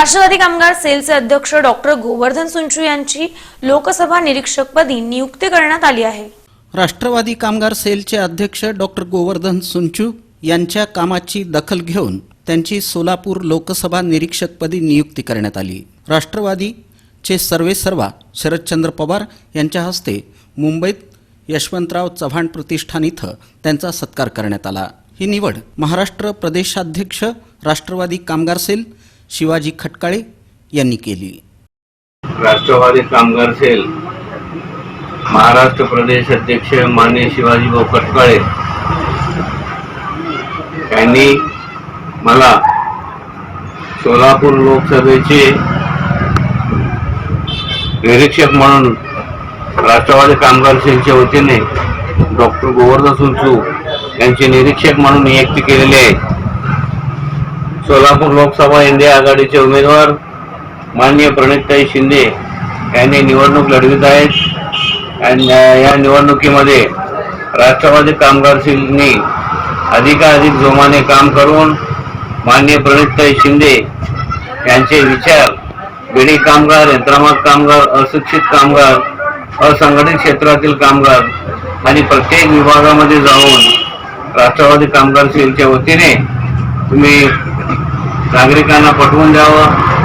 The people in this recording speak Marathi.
राष्ट्रवादी कामगार सेलचे अध्यक्ष डॉक्टर गोवर्धन सुंचू यांची लोकसभा निरीक्षकपदी नियुक्ती करण्यात आली आहे. राष्ट्रवादी कामगार सेलचे अध्यक्ष डॉक्टर गोवर्धन सुंचू यांच्या कामाची दखल घेऊन त्यांची सोलापूर लोकसभा निरीक्षकपदी नियुक्ती करण्यात आली. राष्ट्रवादीचे सर्वेसर्वा शरदचंद्र पवार यांच्या हस्ते मुंबईत यशवंतराव चव्हाण प्रतिष्ठान इथं त्यांचा सत्कार करण्यात आला. ही निवड महाराष्ट्र प्रदेशाध्यक्ष राष्ट्रवादी कामगार सेल शिवाजी खटकाळे यांनी केली. राष्ट्रवादी कामगार सेल महाराष्ट्र प्रदेश अध्यक्ष मान्य शिवाजीभाऊ खटकाळे यांनी मला सोलापूर लोकसभेचे निरीक्षक म्हणून राष्ट्रवादी कामगार सेलच्या वतीने डॉक्टर गोवर्धन सुंचू यांचे निरीक्षक म्हणून नियुक्ती केलेली आहे. सोलापूर लोकसभा इंडिया आघाडीचे उमेदवार माननीय प्रणितताई शिंदे यांनी निवडणूक लढवित आहेत. आणि या निवडणुकीमध्ये राष्ट्रवादी कामगार सेलनी अधिकाधिक जोमाने काम करून माननीय प्रणितताई शिंदे यांचे विचार बिडी कामगार यंत्रमाग कामगार अशिक्षित कामगार असंघटित क्षेत्रातील कामगार आणि प्रत्येक विभागामध्ये जाऊन राष्ट्रवादी कामगार सेलच्या वतीने तुम्ही नागरिकांना पटवून द्यावं.